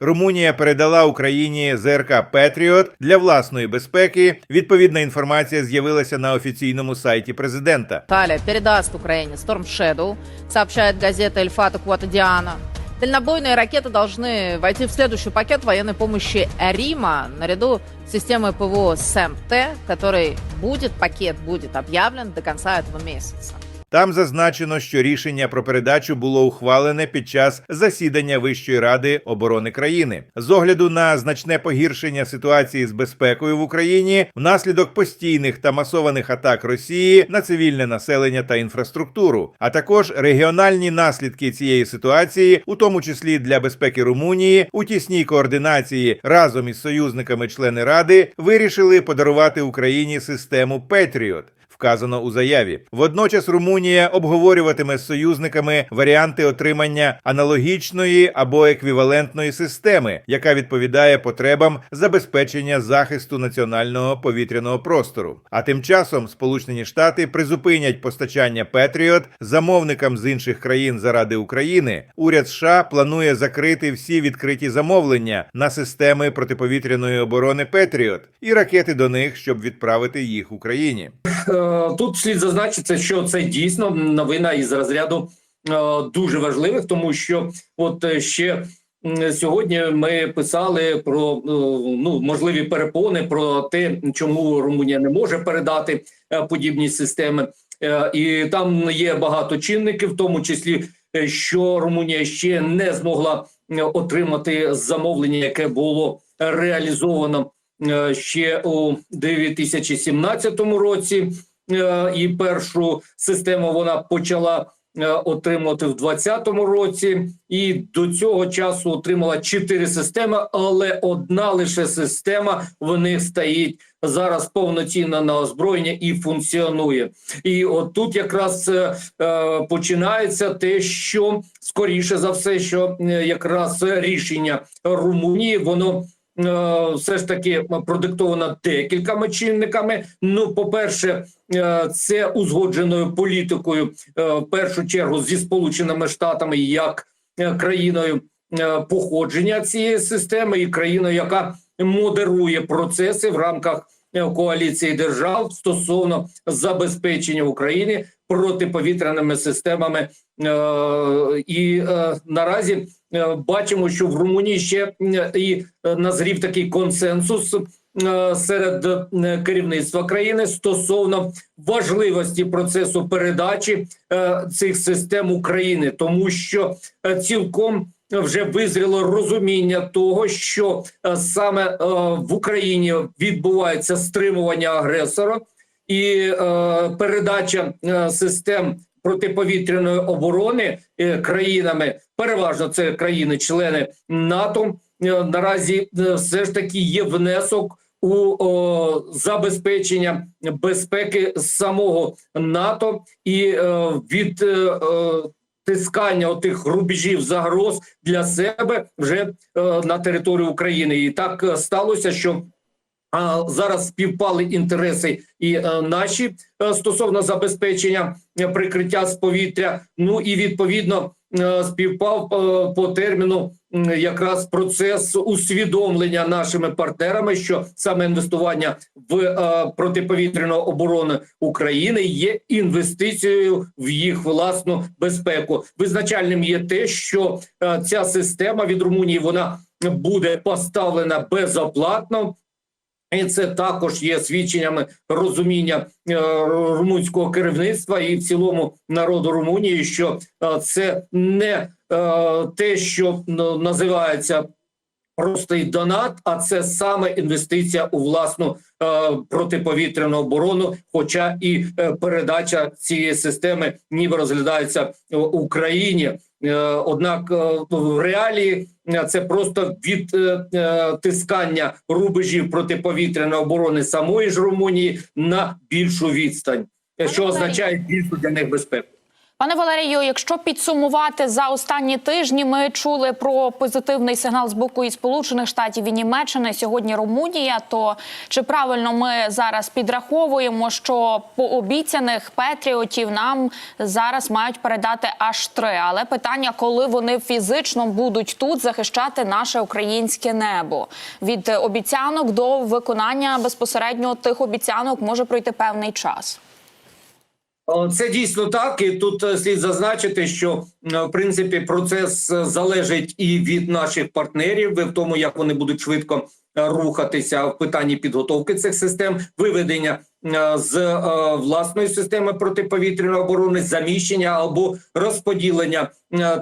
Румунія передала Україні ЗРК Петріот для власної безпеки. Відповідна інформація з'явилася на офіційному сайті президента. Италия передаст Украине Storm Shadow, сообщает газета Эльфата Квотадиана. Дальнобойные ракеты должны войти в следующий пакет военной помощи Рима наряду с системой ПВО СЭМ-Т, который будет, пакет будет объявлен до конца этого месяца. Там зазначено, що рішення про передачу було ухвалене під час засідання Вищої ради оборони країни. З огляду на значне погіршення ситуації з безпекою в Україні внаслідок постійних та масованих атак Росії на цивільне населення та інфраструктуру, а також регіональні наслідки цієї ситуації, у тому числі для безпеки Румунії, у тісній координації разом із союзниками-члени ради вирішили подарувати Україні систему Петріот. Вказано у заяві. Водночас Румунія обговорюватиме з союзниками варіанти отримання аналогічної або еквівалентної системи, яка відповідає потребам забезпечення захисту національного повітряного простору. А тим часом Сполучені Штати призупинять постачання Петріот замовникам з інших країн заради України. Уряд США планує закрити всі відкриті замовлення на системи протиповітряної оборони Петріот і ракети до них, щоб відправити їх Україні. Е, Тут слід зазначити, що це дійсно новина із розряду е, дуже важливих, тому що от е, ще сьогодні ми писали про ну можливі перепони про те, чому Румунія не може передати подібні системи, і там є багато чинників, в тому числі що Румунія ще не змогла отримати замовлення, яке було реалізовано ще у 2017 році. Е, і першу систему вона почала е, отримувати в 2020 році, і до цього часу отримала чотири системи, але одна лише система в них стоїть зараз повноцінно на озброєння і функціонує. І от тут якраз е, починається те, що скоріше за все, що якраз рішення Румунії воно. Е, Все ж таки продиктовано декількома чинниками. Ну, по-перше, е, це узгодженою політикою е, в першу чергу зі сполученими штатами як країною походження цієї системи і країною, яка модерує процеси в рамках коаліції держав стосовно забезпечення України протиповітряними системами. І наразі бачимо, що в Румунії ще е, і е, назрів такий консенсус е, серед е, керівництва країни стосовно важливості процесу передачі е, цих систем України, тому що е, цілком вже визріло розуміння того, що е, саме е, в Україні відбувається стримування агресора і е, передача е, систем протиповітряної оборони е, країнами, переважно це країни-члени НАТО. е, Наразі е, все ж таки є внесок у о, забезпечення безпеки самого НАТО і е, від е, тискання отих рубежів загроз для себе вже е, на території України. І так сталося, що а зараз співпали інтереси і е, наші е, стосовно забезпечення е, прикриття з повітря. Ну і відповідно співпав по терміну якраз процес усвідомлення нашими партнерами, що саме інвестування в протиповітряну оборону України є інвестицією в їх власну безпеку. Визначальним є те, що ця система від Румунії вона буде поставлена безоплатно. І це також є свідченнями розуміння е, румунського керівництва і в цілому народу Румунії, що е, це не е, те, що називається простий донат, а це саме інвестиція у власну протиповітряну оборону. Хоча і передача цієї системи ніби розглядається в Україні. Е, Однак е, в реалії е, це просто відтискання рубежів протиповітряної оборони самої ж Румунії на більшу відстань, що означає більшу для них безпеку. Пане Валерію, якщо підсумувати за останні тижні, ми чули про позитивний сигнал з боку і Сполучених Штатів і Німеччини. Сьогодні Румунія. То чи правильно ми зараз підраховуємо, що по обіцяних патріотів нам зараз мають передати аж три? Але питання, коли вони фізично будуть тут захищати наше українське небо від обіцянок до виконання безпосередньо тих обіцянок може пройти певний час. Це дійсно так, і тут е, слід зазначити, що в принципі процес е, залежить і від наших партнерів, в тому, як вони будуть швидко е, рухатися в питанні підготовки цих систем, виведення з власної системи протиповітряної оборони, заміщення або розподілення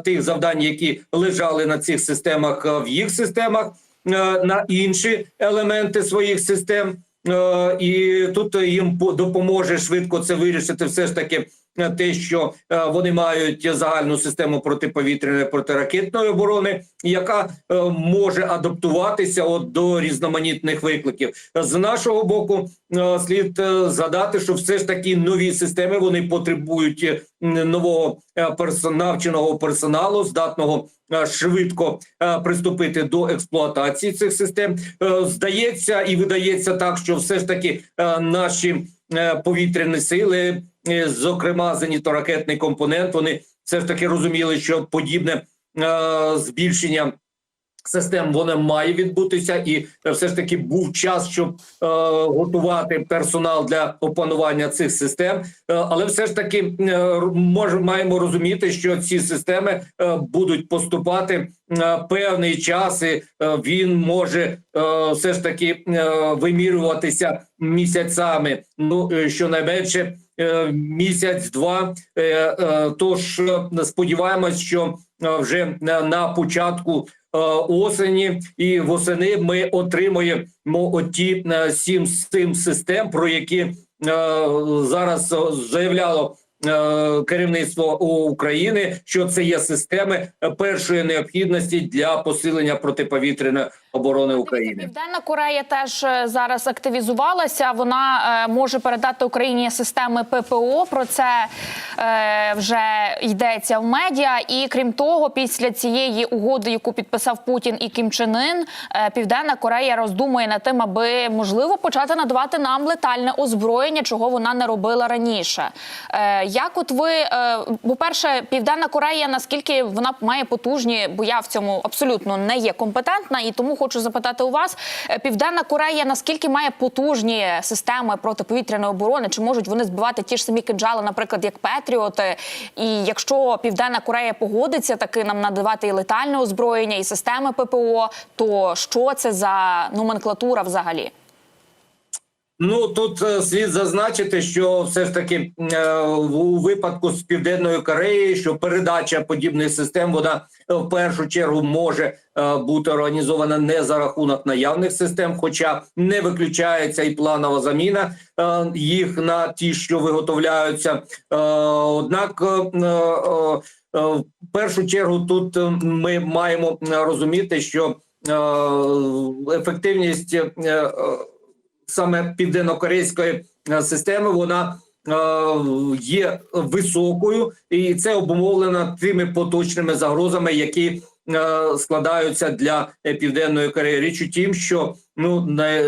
тих завдань, які лежали на цих системах в їх системах, на інші елементи своїх систем. Е, і тут їм по- допоможе швидко це вирішити. Все ж таки е, те, що е, вони мають загальну систему протиповітряної протиракетної оборони, яка е, може адаптуватися от до різноманітних викликів. З нашого боку е, слід згадати, що все ж таки нові системи вони потребують нового е, персон- навченого персоналу, здатного швидко приступити до експлуатації цих систем. Здається і видається так, що все ж таки наші повітряні сили, е, зокрема зенітно-ракетний компонент, вони все ж таки розуміли, що подібне е, збільшення. Систем воно має відбутися, і е, все ж таки був час, щоб е, готувати персонал для опанування цих систем. Е, але все ж таки е, мож, маємо розуміти, що ці системи е, будуть поступати е, певний час, і е, він може е, все ж таки е, вимірюватися місяцями. Ну е, щонайменше е, місяць-два. Е, е, Тож сподіваємось, що вже на, початку е, осені і восени ми отримуємо оті е, сім сім систем, про які е, зараз е, заявляло. Е, Керівництво України, що це є системи е, першої необхідності для посилення протиповітряної оборони України. Південна Корея теж е, зараз активізувалася. Вона може передати Україні системи ППО. Про це вже йдеться в медіа. І крім того, після цієї угоди, яку підписав Путін і Кім Чен Ын, Південна Корея роздумує над тим, аби можливо почати надавати нам летальне озброєння, чого вона не робила раніше. Як от ви, е, по-перше, Південна Корея, наскільки вона має потужні, бо я в цьому абсолютно не є компетентна, і тому хочу запитати у вас: е, Південна Корея наскільки має потужні системи протиповітряної оборони? Чи можуть вони збивати ті ж самі кинджали, наприклад, як Петріоти? І якщо Південна Корея погодиться таки нам надавати і летальне озброєння, і системи ППО, то що це за номенклатура взагалі? Ну тут е, слід зазначити, що все ж таки е, у випадку з південною Кореєю, що передача подібних систем вона е, в першу чергу може бути організована не за рахунок наявних систем, хоча не виключається і планова заміна їх на ті, що виготовляються. Однак в першу чергу тут ми маємо розуміти, що ефективність. Саме південно-корейської е, системи вона е, є високою, і це обумовлено тими поточними загрозами, які е, складаються для південної Кореї. Річ у тім, що ну на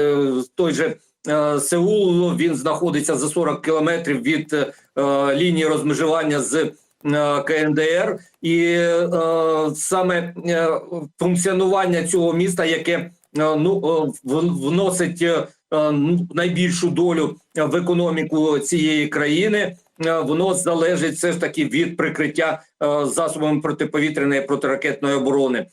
той же Сеул він знаходиться за 40 кілометрів від лінії розмежування з. КНДР і е, саме функціонування цього міста, яке е, ну вносить ну, найбільшу долю е, в економіку цієї країни. е, Воно залежить все ж таки від прикриття е, засобами протиповітряної протиракетної оборони.